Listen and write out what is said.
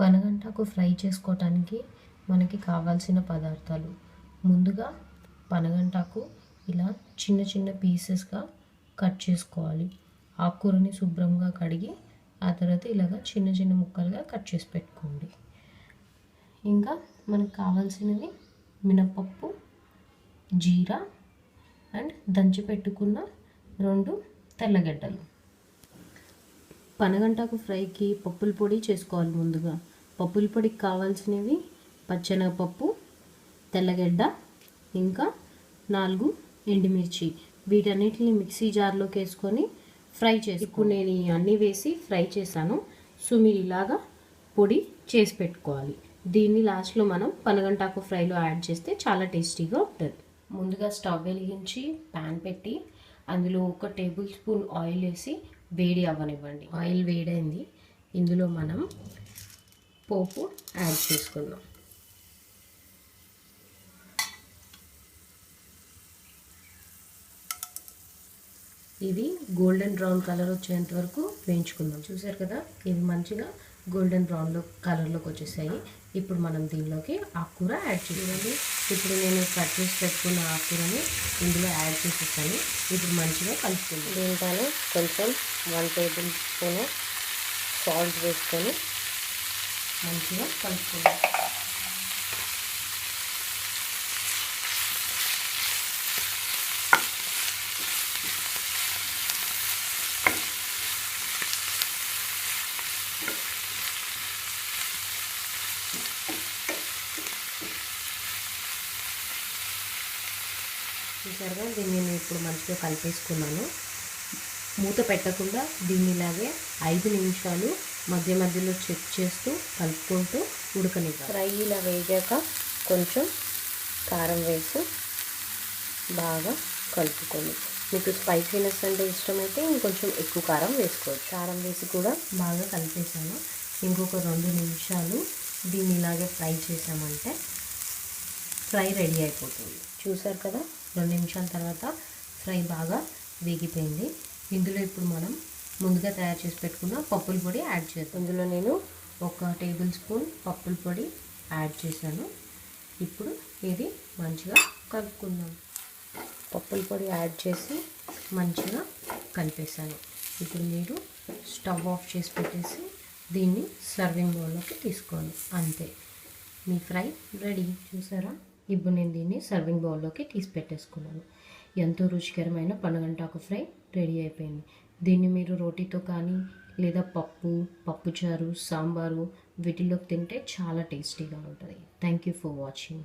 పనగంటాకు fry చేసుకోవటానికి మనకి కావాల్సిన పదార్థాలు. ముందుగా పనగంటాకు ఇలా చిన్న చిన్న పీసెస్గా కట్ చేసుకోవాలి. ఆకుకూరని శుభ్రంగా కడిగి ఆ తర్వాత ఇలాగ చిన్న చిన్న ముక్కలుగా కట్ చేసి పెట్టుకోండి. ఇంకా మనకు కావాల్సినవి మినపప్పు జీరా అండ్ దంచి పెట్టుకున్న రెండు తెల్లగడ్డలు. పనగంటాకు ఫ్రైకి పప్పుల పొడి చేసుకోవాలి ముందుగా. పప్పుల పొడికి కావాల్సినవి పచ్చెనగపప్పు తెల్లగడ్డ ఇంకా నాలుగు ఎండుమిర్చి. వీటన్నిటిని మిక్సీ జార్లోకి వేసుకొని ఫ్రై చేసి ఇప్పుడు నేను ఈ అన్నీ వేసి ఫ్రై చేశాను. సో మీరు ఇలాగా పొడి చేసి పెట్టుకోవాలి. దీన్ని లాస్ట్లో మనం పనగంటాకు ఫ్రైలో యాడ్ చేస్తే చాలా టేస్టీగా ఉంటుంది. ముందుగా స్టవ్ వెలిగించి ప్యాన్ పెట్టి అందులో ఒక టేబుల్ స్పూన్ ఆయిల్ వేసి వేడి అవ్వనివ్వండి. ఆయిల్ వేడైంది. ఇందులో మనం పోపు యాడ్ చేసుకుందాం. ఇది గోల్డెన్ బ్రౌన్ కలర్ వచ్చేంత వరకు వేయించుకుందాం. చూసారు కదా? ఇది మంచిగా గోల్డెన్ బ్రౌన్లో కలర్లోకి వచ్చేసాయి. ఇప్పుడు మనం దీనిలోకి ఆకుకూర యాడ్ చేయాలి ఇప్పుడు నేను కట్ చేసి పెట్టుకున్న ఆకుకూరని ఇందులో యాడ్ చేసేసాను ఇప్పుడు మంచిగా కలుపుకుందాం. దీంట్లో కొంచెం వన్ టేబుల్ స్పూన్ సాల్ట్ వేసుకొని మంచిగా కలుపుకుందాం. చూసారుగా దీన్ని నేను ఇప్పుడు మంచిగా కలిపేసుకున్నాను. మూత పెట్టకుండా దీన్ని ఇలాగే ఐదు నిమిషాలు మధ్య మధ్యలో చెక్ చేస్తూ కలుపుకుంటూ ఉడకనివ్వాలి. ఫ్రై ఇలా వేగాక కొంచెం కారం వేసి బాగా కలుపుకొని. మీకు స్పైసీనెస్ అంటే ఇష్టమైతే ఇంకొంచెం ఎక్కువ కారం వేసుకోవచ్చు. కారం వేసి కూడా బాగా కలిపేసాను ఇంకొక రెండు నిమిషాలు దీన్ని ఇలాగే ఫ్రై చేసామంటే ఫ్రై రెడీ అయిపోతుంది. చూసారు కదా? రెండు నిమిషాల తర్వాత ఫ్రై బాగా వేగిపోయింది. ఇందులో ఇప్పుడు మనం ముందుగా తయారు చేసి పెట్టుకున్న పప్పుల పొడి యాడ్ చేస్తాను ఇందులో నేను ఒక టేబుల్ స్పూన్ పప్పుల పొడి యాడ్ చేశాను. ఇప్పుడు ఇది మంచిగా కలుపుకుందాం. పప్పుల పొడి యాడ్ చేసి మంచిగా కలిపేశాను. ఇప్పుడు మీరు స్టవ్ ఆఫ్ చేసి పెట్టేసి దీన్ని సర్వింగ్ బౌల్లోకి తీసుకోండి అంతే. మీ ఫ్రై రెడీ. చూసారా? ఇప్పుడు నేను దీన్ని సర్వింగ్ బౌల్లోకి తీసి పెట్టేసుకున్నాను. ఎంతో రుచికరమైన పనగంటాకు ఫ్రై రెడీ అయిపోయింది. దీన్ని మీరు రోటీతో కానీ లేదా పప్పు పప్పుచారు సాంబారు వీటిలోకి తింటే చాలా టేస్టీగా ఉంటుంది. Thank you for watching